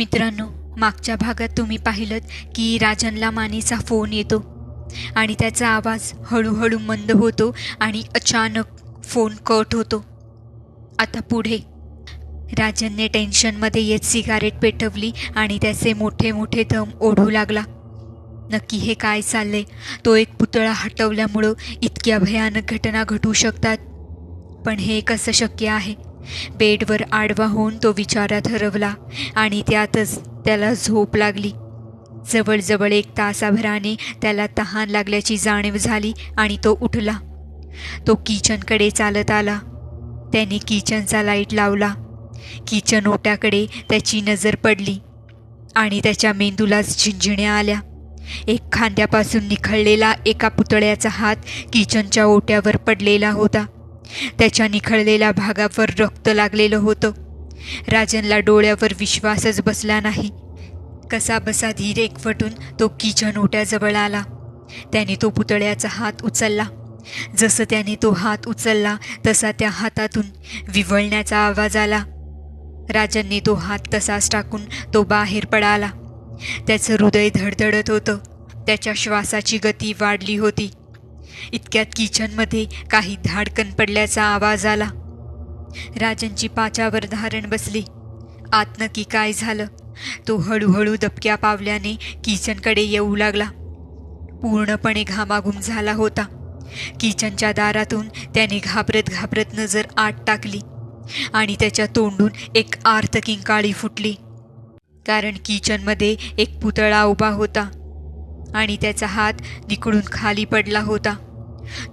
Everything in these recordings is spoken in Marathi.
मित्रांनो मागच्या भागात तुम्ही पाहिलं की राजनला मानेचा फोन येतो आणि त्याचा आवाज हळूहळू मंद होतो आणि अचानक फोन कट होतो. आता पुढे. राजनने टेन्शनमध्ये येत सिगारेट पेटवली आणि त्याचे मोठे मोठे दम ओढू लागला. नक्की हे काय चालले तो एक पुतळा हटवल्यामुळं इतक्या भयानक घटना घटू शकतात. पण हे कसं शक्य आहे? बेडवर आडवा होऊन तो विचारात हरवला आणि त्यातच त्याला झोप लागली. जवळजवळ एक तासाभराने त्याला तहान लागल्याची जाणीव झाली आणि तो उठला. तो किचनकडे चालत आला. त्याने किचनचा लाइट लावला. किचन ओट्याकडे त्याची नजर पडली आणि त्याच्या मेंदूलाच झिंझिण्या आल्या. एक खांद्यापासून निखळलेला एका पुतळ्याचा हात किचनच्या ओट्यावर पडलेला होता. त्याच्या निखळलेल्या भागावर रक्त लागलेलं होतं. राजनला डोळ्यावर विश्वासच बसला नाही. कसा बसा धीर एकवटून तो किचन ओट्याजवळ आला. त्याने तो पुतळ्याचा हात उचलला. जसं त्याने तो हात उचलला तसा त्या हातातून विवळण्याचा आवाज आला. राजनने तो हात तसाच टाकून तो बाहेर पडाला. त्याचं हृदय धडधडत होतं. त्याच्या श्वासाची गती वाढली होती. इतक्यात किचनमध्ये काही धाडकन पडल्याचा आवाज आला. राजनची पाचावर धारण बसली. आत नक्की काय झालं? तो हळूहळू दबक्या पावल्याने किचनकडे येऊ लागला. पूर्णपणे घामाघूम झाला होता. किचनच्या दारातून त्याने घाबरत घाबरत नजर आत टाकली आणि त्याच्या तोंडून एक आर्त किंकाळी फुटली. कारण किचनमध्ये एक पुतळा उभा होता. आणि त्याचा हात निकडून खाली पडला होता.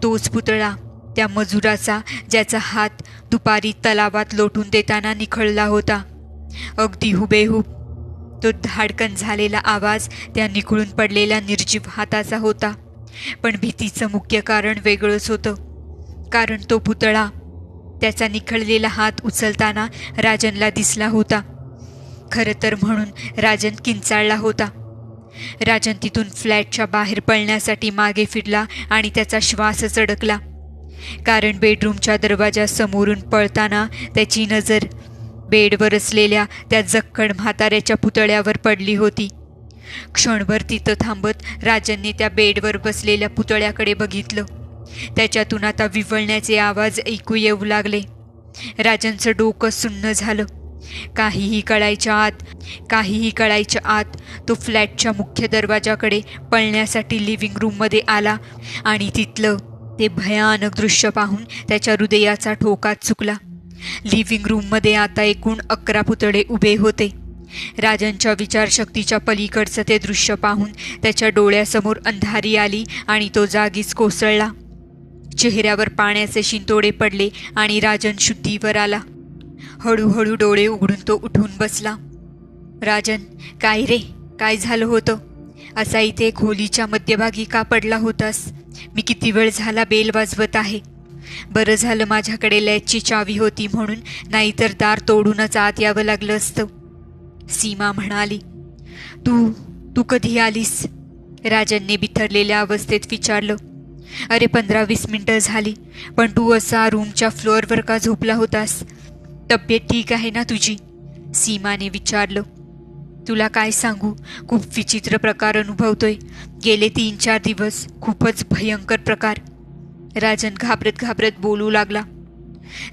तोच पुतळा त्या मजुराचा ज्याचा हात दुपारी तलावात लोटून देताना निखळला होता. अगदी हुबेहूब तो धाडकन झालेला आवाज त्या निखळून पडलेल्या निर्जीव हाताचा होता. पण भीतीचं मुख्य कारण वेगळंच होतं. कारण तो पुतळा त्याचा निखळलेला हात उचलताना राजनला दिसला होता. खरं तर म्हणून राजन किंचाळला होता. राजन तिथून फ्लॅटच्या बाहेर पळण्यासाठी मागे फिरला आणि त्याचा श्वास अडकला कारण बेडरूमच्या दरवाजासमोरून पळताना त्याची नजर बेडवर असलेल्या त्या जक्कड म्हाताऱ्याच्या पुतळ्यावर पडली होती. क्षणभर तिथं थांबत राजनने त्या बेडवर बसलेल्या पुतळ्याकडे बघितलं. त्याच्यातून आता विवळण्याचे आवाज ऐकू येऊ लागले. राजनचं डोकं सुन्न झालं. काहीही कळायच्या आत काहीही कळायच्या आत तो फ्लॅटच्या मुख्य दरवाजाकडे पळण्यासाठी लिव्हिंग रूममध्ये आला आणि तिथलं ते भयानक दृश्य पाहून त्याच्या हृदयाचा ठोकाच चुकला. लिव्हिंग रूममध्ये आता एकूण अकरा पुतळे उभे होते. राजांच्या विचारशक्तीच्या पलीकडचं ते दृश्य पाहून त्याच्या डोळ्यासमोर अंधारी आली आणि तो जागीच कोसळला. चेहऱ्यावर पाण्याचे शिंतोडे पडले आणि राजन शुद्धीवर आला. हळूहळू डोळे उघडून तो उठून बसला. राजन काय रे? काय झालं होतं? असा इथे खोलीच्या मध्यभागी का पडला होतास? मी किती वेळ झाला बेल वाजवत आहे. बरं झालं माझ्याकडे लॅचची चावी होती म्हणून नाहीतर दार तोडूनच आत यावं लागलं असतं. सीमा म्हणाली. तू तू कधी आलीस? राजनने बिथरलेल्या अवस्थेत विचारलं. अरे पंधरा वीस मिनटं झाली पण तू असा रूमच्या फ्लोअरवर का झोपला होतास? तब्येत ठीक आहे ना तुझी? सीमाने विचारलं. तुला काय सांगू? खूप विचित्र प्रकार अनुभवतोय. गेले तीन चार दिवस खूपच भयंकर प्रकार. राजन घाबरत घाबरत बोलू लागला.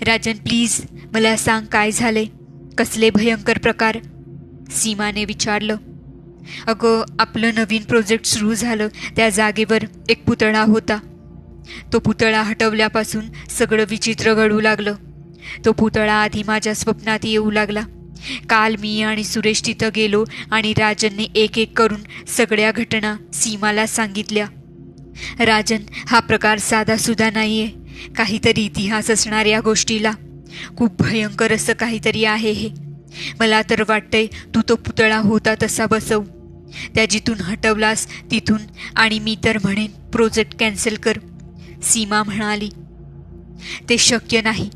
राजन प्लीज मला सांग काय झाले कसले भयंकर प्रकार? सीमाने विचारलं. अगं आपलं नवीन प्रोजेक्ट सुरू झालं. त्या जागेवर एक पुतळा होता. तो पुतळा हटवल्यापासून सगळं विचित्र घडू लागलं. तो पुतळा आधी माझ्या स्वप्नात येऊ लागला. काल मी आणि सुरेश तिथं गेलो आणि राजनने एक एक करून सगळ्या घटना सीमाला सांगितल्या. राजन हा प्रकार साधासुद्धा नाही आहे काहीतरी इतिहास असणार या गोष्टीला. खूप भयंकर असं काहीतरी आहे हे. मला तर वाटतंय तू तो पुतळा होता तसा बसव. त्या जिथून हटवलास तिथून आणि मी तर म्हणेन प्रोजेक्ट कॅन्सल कर सीमा म्हणाली. ते शक्य नाही.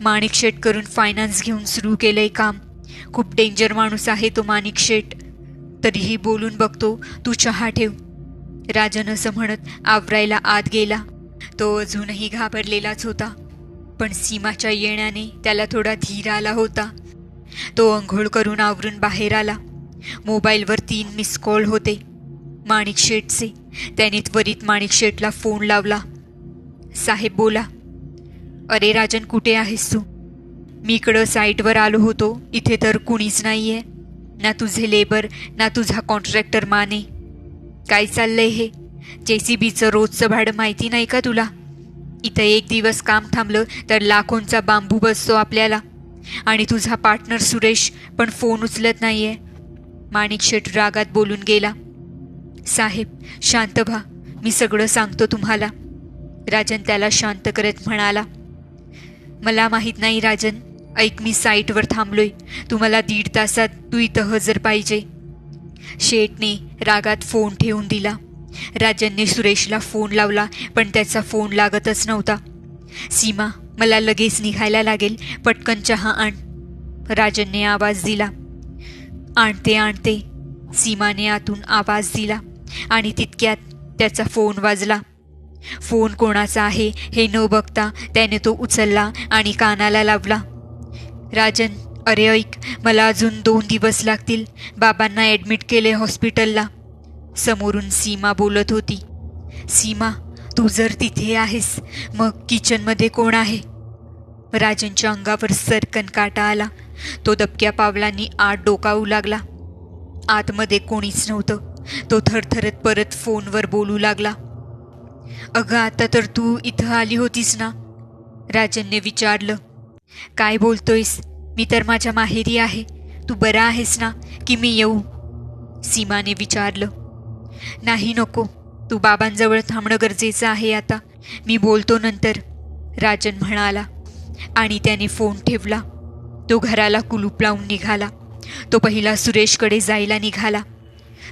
माणिक शेट करून फायनान्स घेऊन सुरू केलंय काम. खूप डेंजर माणूस आहे तो माणिक शेट तरीही बोलून बघतो तू चहा ठेव. राजन असं म्हणत आवरायला आत गेला. तो अजूनही घाबरलेलाच होता पण सीमाच्या येण्याने त्याला थोडा धीर आला होता. तो अंघोळ करून आवरून बाहेर आला. मोबाईलवर तीन मिस कॉल होते. माणिक शेटचे त्याने त्वरित माणिक शेटला फोन लावला. साहेब बोला. अरे राजन कुठे आहेस तू? मी इकडं साईटवर आलो होतो. इथे तर कुणीच नाही आहे ना तुझे लेबर ना तुझा कॉन्ट्रॅक्टर माने. काय चाललंय हे? जे सी बीचं रोजचं भाडं माहिती नाही का तुला? इथं एक दिवस काम थांबलं तर लाखोंचा बांबू बसतो आपल्याला. आणि तुझा पार्टनर सुरेश पण फोन उचलत नाहीये. माणिक शेठ रागात बोलून गेला. साहेब शांत व्हा. मी सगळं सांगतो तुम्हाला. राजन त्याला शांत करत म्हणाला. मला माहीत नाही राजन. ऐक मी साईटवर थांबलोय. तुम्हाला दीड तासात तू इथं हजर पाहिजे. शेठने रागात फोन ठेवून दिला. राजनने सुरेशला फोन लावला पण त्याचा फोन लागतच नव्हता. सीमा मला लगेच निघायला लागेल. पटकन चहा आण. राजनने आवाज दिला. आणते आणते. सीमाने आतून आवाज दिला. आणि तितक्यात त्याचा फोन वाजला. फोन कोणाचा आहे हे न बघता त्याने तो उचलला आणि कानाला लावला. राजन अरे ऐक मला अजून दोन दिवस लागतील. बाबांना ॲडमिट केले हॉस्पिटलला समोरून सीमा बोलत होती. सीमा तू जर तिथे आहेस मग किचनमध्ये कोण आहे? राजनच्या अंगावर सरकन काटा आला. तो दबक्या पावलांनी आत डोकावू लागला. आतमध्ये कोणीच नव्हतं. तो थरथरत परत फोनवर बोलू लागला. अगं आता तर तू इथं आली होतीस ना? राजनने विचारलं. काय बोलतोयस? मी तर माझ्या माहेरी आहे. तू बरा आहेस ना? की मी येऊ? सीमाने विचारलं. नाही नको. तू बाबांजवळ थांबणं गरजेचं आहे आता. मी बोलतो नंतर राजन म्हणाला. आणि त्याने फोन ठेवला. तो घराला कुलूप लावून निघाला. तो पहिला सुरेशकडे जायला निघाला.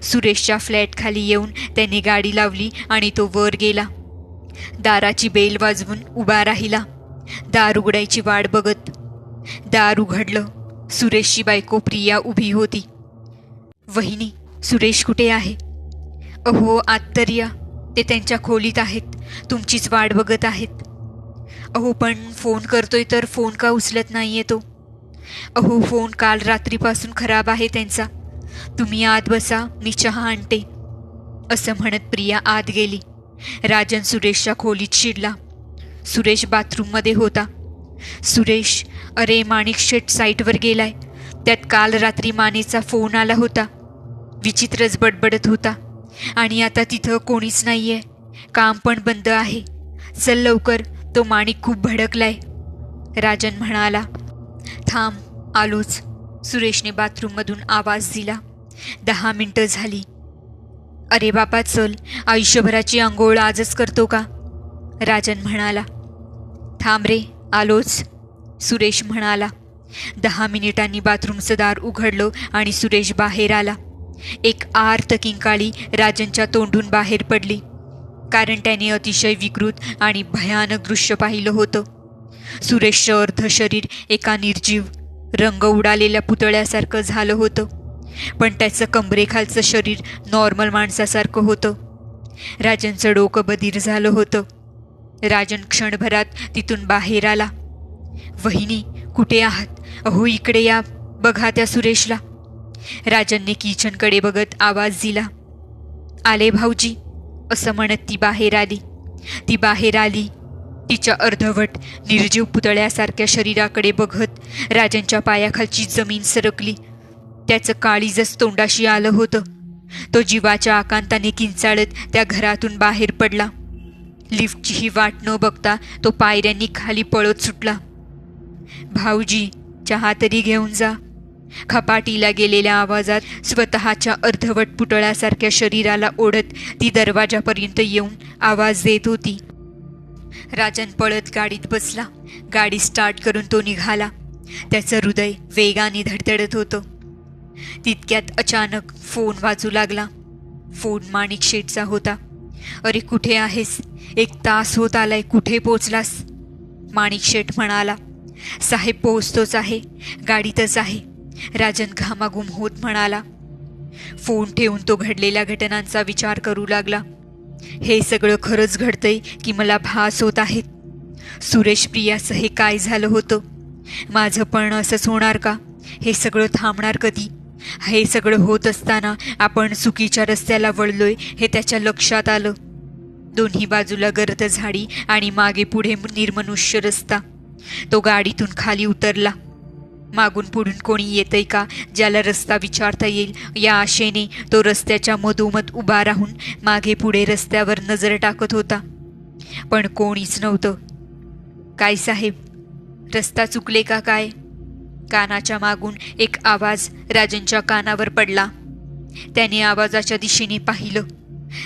सुरेशच्या फ्लॅटखाली येऊन त्याने गाडी लावली आणि तो वर गेला. दाराची बेल वाजवून उभा राहिला. दार उघडायची वाट बघत. दार उघडलं. सुरेशची बायको प्रिया उभी होती. वहिनी सुरेश कुठे आहे? अहो आत तर या. ते त्यांच्या खोलीत आहेत. तुमचीच वाट बघत आहेत. अहो पण फोन करतोय तर फोन का उचलत नाहीये तो? अहो फोन काल रात्रीपासून खराब आहे त्यांचा. तुम्ही आत बसा मी चहा आणते. असं म्हणत प्रिया आत गेली. राजन सुरेशच्या खोलीत शिरला. सुरेश बाथरूममध्ये होता. सुरेश अरे माणिक शेट साईटवर गेलाय. त्यात काल रात्री मानेचा फोन आला होता. विचित्रच बडबडत होता. आणि आता तिथं कोणीच नाही आहे काम पण बंद आहे. चल लवकर तो माणिक खूप भडकलाय. राजन म्हणाला थांब आलोच. सुरेशने बाथरूममधून आवाज दिला. दहा मिनटं झाली. अरे बापा चल. आयुष्यभराची आंघोळ आजच करतो का? राजन म्हणाला. थांब रे आलोच. सुरेश म्हणाला. दहा मिनिटांनी बाथरूमचं दार उघडलं आणि सुरेश बाहेर आला. एक आर्त किंकाळी राजनच्या तोंडून बाहेर पडली. कारण त्याने अतिशय विकृत आणि भयानक दृश्य पाहिलं होतं. सुरेशचं अर्ध शरीर एका निर्जीव रंग उडालेल्या पुतळ्यासारखं झालं होतं. पण त्याचं कमरेखालचं शरीर नॉर्मल माणसासारखं होतं. राजनचं डोकं बधीर झालं होतं. राजन क्षणभरात तिथून बाहेर आला. वहिनी कुठे आहात? अहो इकडे या. बघा त्या सुरेशला. राजनने किचनकडे बघत आवाज दिला. आले भाऊजी. असं म्हणत ती बाहेर आली. ती बाहेर आली. तिच्या अर्धवट निर्जीव पुतळ्यासारख्या शरीराकडे बघत राजनच्या पायाखालची जमीन सरकली. त्याचं काळीजच तोंडाशी आलं होतं. तो जीवाच्या आकांताने किंचाळत त्या घरातून बाहेर पडला. लिफ्टचीही वाट न बघता तो पायऱ्यांनी खाली पळत सुटला. भाऊजी चहा तरी घेऊन जा. खपाटीला गेलेल्या आवाजात स्वतःच्या अर्धवट पुतळ्यासारख्या शरीराला ओढत ती दरवाजापर्यंत येऊन आवाज देत होती. राजन पळत गाडीत बसला. गाडी स्टार्ट करून तो निघाला. त्याचं हृदय वेगाने धडधडत होतं. तितक्यात अचानक फोन वाजू लागला. फोन माणिक शेटचा होता. अरे कुठे आहेस? एक तास होत आलाय. कुठे पोचलास? माणिक शेठ म्हणाला. साहेब पोहोचतोच आहे. गाडीतच आहे. राजन घामाघूम होत म्हणाला. फोन ठेवून तो घडलेल्या घटनांचा विचार करू लागला. हे सगळं खरंच घडतंय की मला भास होत आहेत सुरेश प्रियाचं हे काय झालं होतं? माझं पण असंच होणार का? हे सगळं थांबणार कधी? हे सगळं होत असताना आपण चुकीच्या रस्त्याला वळलोय हे त्याच्या लक्षात आलं. दोन्ही बाजूला गर्द झाडी आणि मागे पुढे निर्मनुष्य रस्ता. तो गाडीतून खाली उतरला. मागून पुढून कोणी येतंय का ज्याला रस्ता विचारता येईल या आशेने तो रस्त्याच्या मधोमध उभा राहून मागे पुढे रस्त्यावर नजर टाकत होता. पण कोणीच नव्हतं. काय साहेब रस्ता चुकले का काय? कानाच्या मागून एक आवाज राजनच्या कानावर पडला. त्याने आवाजाच्या दिशेने पाहिलं.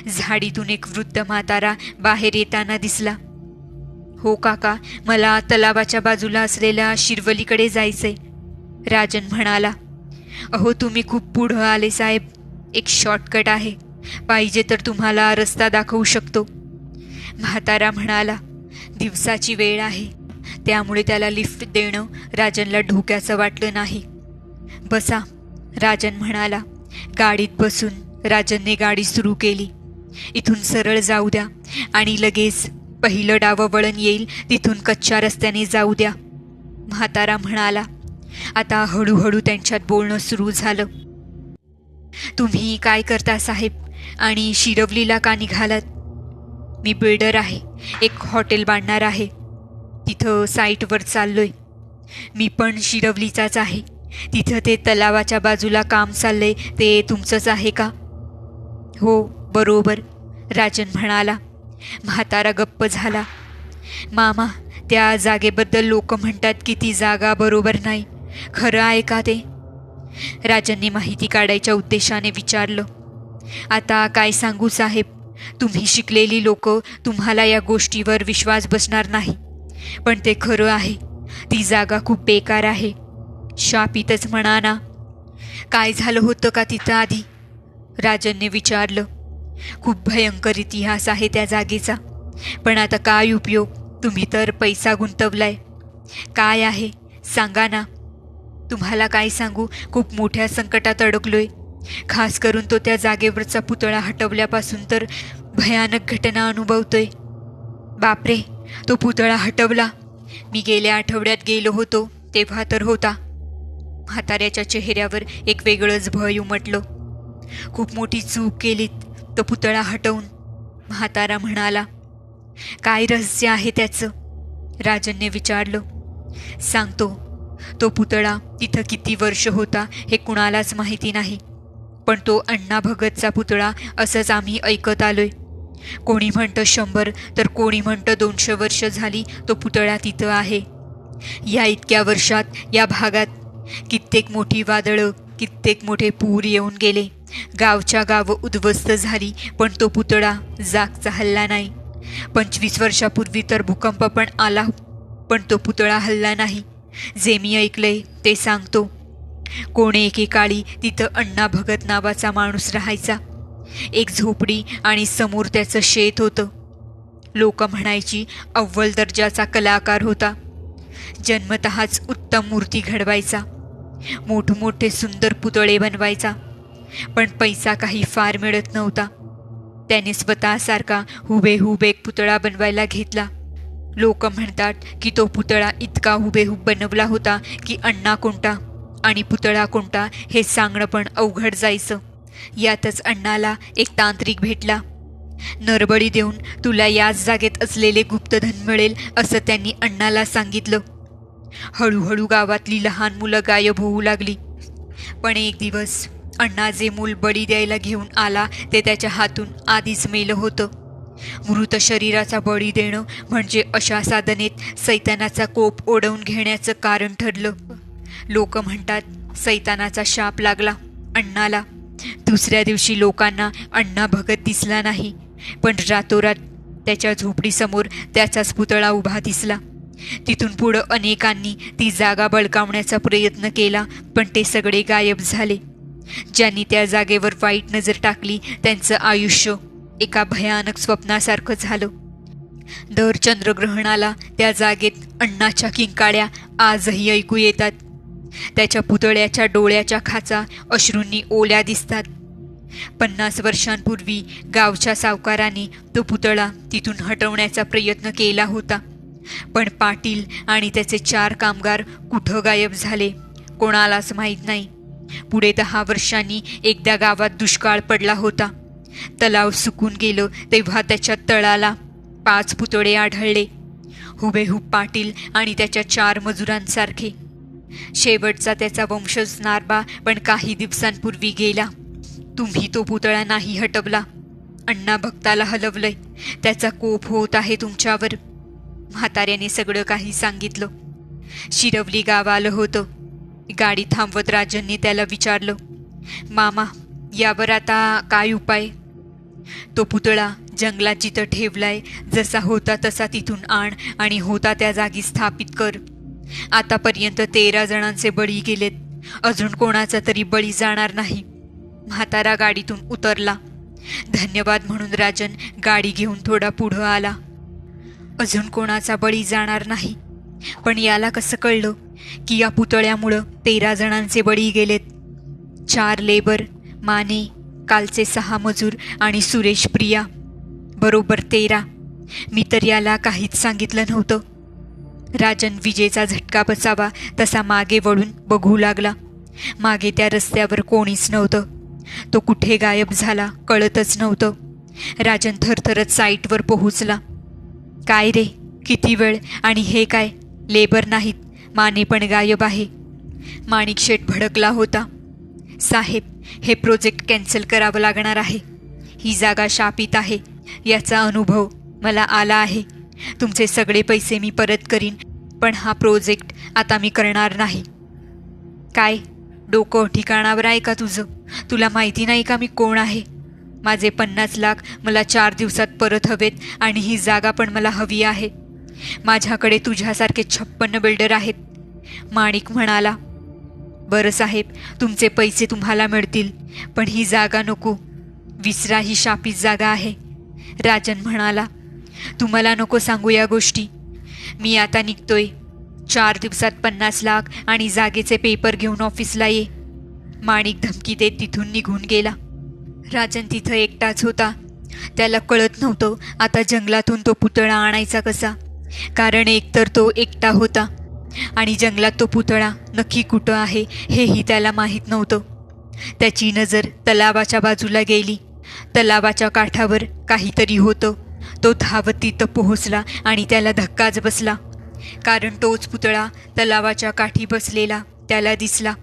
झाडीतून एक वृद्ध म्हातारा बाहेर येताना दिसला. हो काका मला तलावाच्या बाजूला असलेल्या शिरवलीकडे जायचंय. राजन म्हणाला अहो तुम्ही खूप पुढं आले साहेब. एक शॉर्टकट आहे. पाहिजे तर तुम्हाला रस्ता दाखवू शकतो. म्हातारा म्हणाला दिवसाची वेळ आहे. त्यामुळे त्याला लिफ्ट देणं राजनला ढोक्याचं वाटलं नाही. बसा राजन म्हणाला. गाडीत बसून राजनने गाडी सुरू केली. इथून सरळ जाऊ द्या आणि लगेच पहिलं डावं वळण येईल तिथून कच्च्या रस्त्याने जाऊ द्या. म्हातारा म्हणाला. आता हळूहळू त्यांच्यात बोलणं सुरू झालं. तुम्ही काय करता साहेब? आणि शिरवलीला का निघालात? मी बिल्डर आहे. एक हॉटेल बांधणार आहे. तिथं साईटवर चाललोय. मी पण शिरवलीचाच आहे. तिथं ते तलावाच्या बाजूला काम चाललंय ते तुमचंच आहे का? हो बरोबर राजन म्हणाला. म्हातारा गप्प झाला. मामा त्या जागेबद्दल लोक म्हणतात की ती जागा बरोबर नाही. खरं आहे का ते? राजांनी माहिती काढायच्या उद्देशाने विचारलं. आता काय सांगू साहेब? तुम्ही शिकलेली लोक तुम्हाला या गोष्टीवर विश्वास बसणार नाही. पण ते खरं आहे. ती जागा खूप बेकार आहे. शापितच म्हणा ना. काय झालं होतं का तिथं आधी? राजनने विचारलं. खूप भयंकर इतिहास आहे त्या जागेचा. पण आता काय उपयोग? तुम्ही तर पैसा गुंतवलाय. काय आहे? सांगा ना. तुम्हाला काय सांगू? खूप मोठ्या संकटात अडकलोय. खास करून तो त्या जागेवरचा पुतळा हटवल्यापासून तर भयानक घटना अनुभवतोय. बापरे! तो पुतळा हटवला. मी गेल्या आठवड्यात गेलो होतो तेव्हा तर होता. म्हाताऱ्याच्या चेहऱ्यावर एक वेगळंच भय उमटलं. खूप मोठी चूक केलीत तो पुतळा हटवून. म्हातारा म्हणाला काय रहस्य आहे त्याचं? राजनने विचारलं. सांगतो तो पुतळा तिथं किती वर्ष होता हे कुणालाच माहिती नाही पण तो अण्णा भगतचा पुतळा असंच आम्ही ऐकत आलोय. कोणी म्हणतं शंभर तर कोणी म्हणतं दोनशे वर्ष झाली तो पुतळा तिथं आहे. या इतक्या वर्षात या भागात कित्येक मोठी वादळं कित्येक मोठे पूर येऊन गेले. गावच्या गावं उद्ध्वस्त झाली पण तो पुतळा जागचा हल्ला नाही. पंचवीस वर्षापूर्वी तर भूकंप पण आला पण तो पुतळा हल्ला नाही. जे मी ऐकलंय ते सांगतो. कोणे एकेकाळी तिथं अण्णा भगत नावाचा माणूस राहायचा. एक झोपडी आणि समोर त्याचं शेत होतं. लोक म्हणायची अव्वल दर्जाचा कलाकार होता. जन्मतःच उत्तम मूर्ती घडवायचा. मोठमोठे सुंदर पुतळे बनवायचा. पण पैसा काही फार मिळत नव्हता. त्याने स्वतःसारखा हुबेहूब एक पुतळा बनवायला घेतला. लोक म्हणतात की तो पुतळा इतका हुबेहूब बनवला होता की अण्णा कोणता आणि पुतळा कोणता हे सांगणं पण अवघड जायचं. यातच अण्णाला एक तांत्रिक भेटला. नरबळी देऊन तुला याच जागेत असलेले गुप्तधन मिळेल असं त्यांनी अण्णाला सांगितलं. हळूहळू गावातली लहान मुलं गायब होऊ लागली. पण एक दिवस अण्णा जे मूल बळी द्यायला घेऊन आला ते त्याच्या हातून आधीच मेलं होतं. मृत शरीराचा बळी देणं म्हणजे अशा साधनेत सैतानाचा कोप ओढवून घेण्याचं कारण ठरलं. लोक म्हणतात सैतानाचा शाप लागला अण्णाला. दुसऱ्या दिवशी लोकांना अण्णा भगत दिसला नाही पण रातोरात त्याच्या झोपडीसमोर त्याचाच पुतळा उभा दिसला. तिथून पुढं अनेकांनी ती जागा बळकावण्याचा प्रयत्न केला पण ते सगळे गायब झाले. ज्यांनी त्या जागेवर वाईट नजर टाकली त्यांचं आयुष्य एका भयानक स्वप्नासारखं झालं. दर चंद्रग्रहणाला त्या जागेत अण्णाच्या किंकाळ्या आजही ऐकू येतात. त्याच्या पुतळ्याच्या डोळ्याच्या खाचा अश्रूंनी ओल्या दिसतात. पन्नास वर्षांपूर्वी गावच्या सावकाराने तो पुतळा तिथून हटवण्याचा प्रयत्न केला होता. पण पाटील आणि त्याचे चार कामगार कुठं गायब झाले कोणालाच माहीत नाही. पुढे दहा वर्षांनी एकदा गावात दुष्काळ पडला होता. तलाव सुकून गेलं तेव्हा त्याच्या तळाला पाच पुतळे आढळले. हुबेहूब पाटील आणि त्याच्या चार मजुरांसारखे शेवटचा त्याचा वंशज नारबा पण काही दिवसांपूर्वी गेला. तुम्ही तो पुतळा नाही हटवला. अण्णा भक्ताला हलवलंय. त्याचा कोप होत आहे तुमच्यावर. म्हाताऱ्याने सगळं काही सांगितलं. शिरवली गाव आलं होतं. गाडी थांबवत राजनने त्याला विचारलं मामा यावर आता काय उपाय? तो पुतळा जंगलात जिथं ठेवलाय जसा होता तसा तिथून आण आणि होता त्या जागी स्थापित कर. आतापर्यंत तेरा जणांचे बळी गेलेत. अजून कोणाचा तरी बळी जाणार नाही. म्हातारा गाडीतून उतरला. धन्यवाद म्हणून राजन गाडी घेऊन थोडा पुढं आला. अजून कोणाचा बळी जाणार नाही. पण याला कसं कळलं की या पुतळ्यामुळं तेरा जणांचे बळी गेलेत. चार लेबर माने कालचे सहा मजूर आणि सुरेश प्रिया. बरोबर तेरा. मी तर याला काहीच सांगितलं नव्हतं. राजन विजेचा झटका बसावा तसा मागे वळून बघू लागला. मागे त्या रस्त्यावर कोणीच नव्हतं. तो कुठे गायब झाला कळतच नव्हतं. राजन थरथरत साईटवर पोहोचला. काय रे? किती वेळ? आणि हे काय? लेबर नाहीत. माने पण गायब आहे. माणिक शेठ भडकला होता. साहेब हे प्रोजेक्ट कॅन्सल करावं लागणार आहे. ही जागा शापित आहे. याचा अनुभव मला आला आहे. तुमचे सगळे पैसे मी परत करीन पण हा प्रोजेक्ट आता मी करणार नाही. काय? डोकं ठिकाणावर आहे का तुझं? तुला माहिती नाही का मी कोण आहे? माझे पन्नास लाख मला चार दिवसात परत हवेत आणि ही जागा पण मला हवी आहे. माझ्याकडे तुझ्यासारखे छप्पन्न बिल्डर आहेत. माणिक म्हणाला बरं साहेब तुमचे पैसे तुम्हाला मिळतील पण ही जागा नको. विसरा ही शापित जागा आहे. राजन म्हणाला तुम्हाला नको सांगू या गोष्टी. मी आता निघतोय. चार दिवसात पन्नास लाख आणि जागेचे पेपर घेऊन ऑफिसला ये. माणिक धमकी देत तिथून निघून गेला. राजन तिथं एकटाच होता. त्याला कळत नव्हतं आता जंगलातून तो पुतळा आणायचा कसा. कारण एकतर तो एकटा होता. आणि जंगलात तो पुतळा नक्की कुठं आहे हेही त्याला माहीत नव्हतं. त्याची नजर तलावाच्या बाजूला गेली. तलावाच्या काठावर काहीतरी होतं. तो धावत तिथं पोहोचला आणि त्याला धक्काच बसला. कारण तोच पुतळा तलावाच्या काठी बसलेला त्याला दिसला.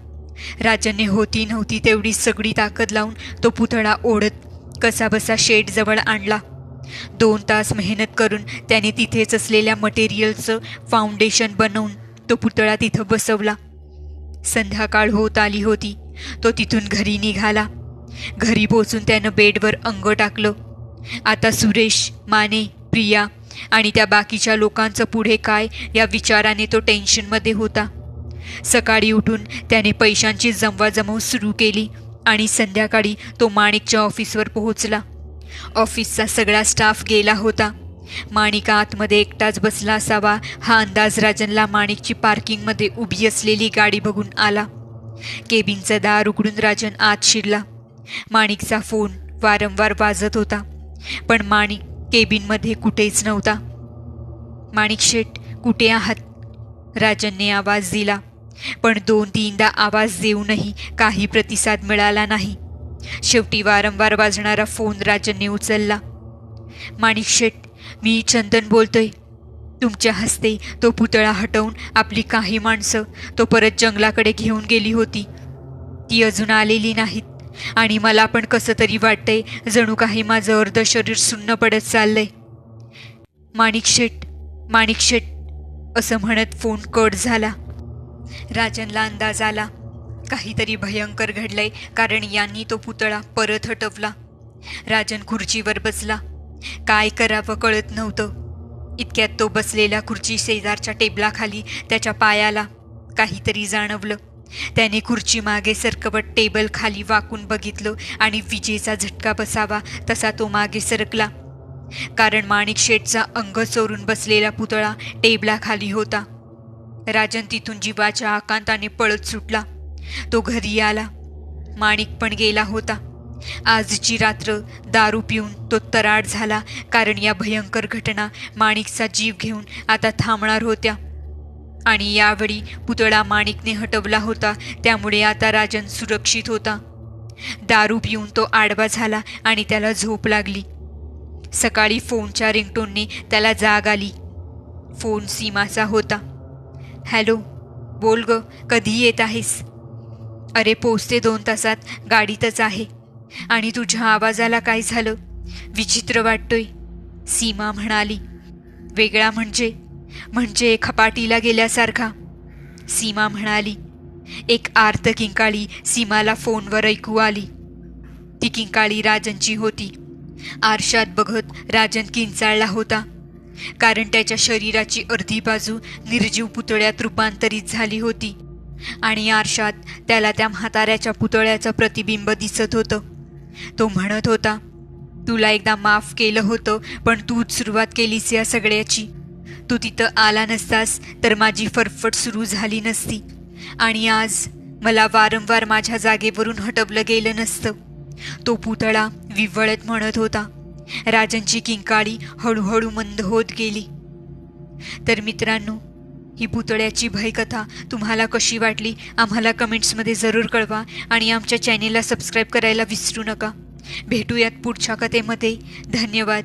राजाने होती नव्हती तेवढी सगळी ताकद लावून तो पुतळा ओढत कसाबसा शेडजवळ आणला. दोन तास मेहनत करून त्याने तिथेच असलेल्या मटेरियलचं फाउंडेशन बनवून तो पुतळा तिथं बसवला. संध्याकाळ होत आली होती. तो तिथून घरी निघाला. घरी पोचून त्यानं बेडवर अंग टाकलं. आता सुरेश माने प्रिया आणि त्या बाकीच्या लोकांचं पुढे काय या विचाराने तो टेन्शनमध्ये होता. सकाळी उठून त्याने पैशांची जमवाजमव सुरू केली आणि संध्याकाळी तो माणिकच्या ऑफिसवर पोहोचला. ऑफिसचा सगळा स्टाफ गेला होता. माणिक आतमध्ये एकटाच बसला असावा हा अंदाज राजनला माणिकची पार्किंगमध्ये उभी असलेली गाडी बघून आला. केबिनचं दार उघडून राजन आत शिरला. माणिकचा फोन वारंवार वाजत होता. पण माणिक केबिनमध्ये कुठेच नव्हता. माणिक शेठ कुठे आहात? राजनने आवाज दिला पण दोन तीनदा आवाज देऊनही काही प्रतिसाद मिळाला नाही. शेवटी वारंवार वाजणारा फोन राजनने उचलला. माणिक शेठ मी चंदन बोलतोय. तुमच्या हस्ते तो पुतळा हटवून आपली काही माणसं तो परत जंगलाकडे घेऊन गेली होती. ती अजून आलेली नाहीत. आणि मला पण कसं तरी वाटतंय जणू काही माझं अर्ध शरीर सुन्न पडत चाललंय. माणिक शेट माणिक शेट असं म्हणत फोन कट झाला. राजनला अंदाज आला. काहीतरी भयंकर घडलंय कारण यांनी तो पुतळा परत हटवला. राजन खुर्चीवर बसला. काय करावं कळत नव्हतं. इतक्यात तो बसलेला खुर्ची शेजारच्या टेबलाखाली त्याच्या पायाला काहीतरी जाणवलं. त्याने खुर्ची मागे सरकवत टेबल खाली वाकून बघितलं आणि विजेचा झटका बसावा तसा तो मागे सरकला. कारण माणिक शेठचा अंग चोरून बसलेला पुतळा टेबलाखाली होता. राजन तिथून जीवाच्या आकांताने पळत सुटला. तो घरी आला. माणिक पण गेला होता. आजची रात्र दारू पिऊन तो तराड झाला कारण या भयंकर घटना माणिकचा जीव घेऊन आता थांबणार होत्या. आणि यावेळी पुतळा माणिकने हटवला होता. त्यामुळे आता राजन सुरक्षित होता. दारू पिऊन तो आडवा झाला आणि त्याला झोप लागली. सकाळी फोनच्या रिंगटोनने त्याला जाग आली. फोन सीमाचा होता. हॅलो बोल ग कधी येत आहेस? अरे पोचते दोन तासात गाडीतच आहे. आणि तुझ्या आवाजाला काय झालं? विचित्र वाटतोय सीमा म्हणाली. वेगळा म्हणजे म्हणजे खपाटीला गेल्यासारखा. सीमा म्हणाली एक आर्त किंकाळी सीमाला फोनवर ऐकू आली. ती किंकाळी राजनची होती. आरशात बघत राजन किंचाळला होता. कारण त्याच्या शरीराची अर्धी बाजू निर्जीव पुतळ्यात रूपांतरित झाली होती आणि आरशात त्याला त्या म्हाताऱ्याच्या पुतळ्याचं प्रतिबिंब दिसत होतं. तो म्हणत होता तुला एकदा माफ केलं होतं पण तूच सुरुवात केलीस या सगळ्याची. तू तिथं आला नसतास तर माझी फरफट सुरू झाली नसती. आणि आज मला वारंवार माझ्या जागेवरून हटवलं गेलं नसतं. तो पुतळा विव्वळत म्हणत होता. राजांची किंकाळी हळूहळू मंद होत गेली. तर मित्रांनो ही पुतळ्याची भयकथा तुम्हाला कशी वाटली? आम्हाला कमेंट्समध्ये जरूर कळवा आणि आमच्या चॅनेलला सबस्क्राईब करायला विसरू नका. भेटूयात पुढच्या कथेमध्ये. धन्यवाद.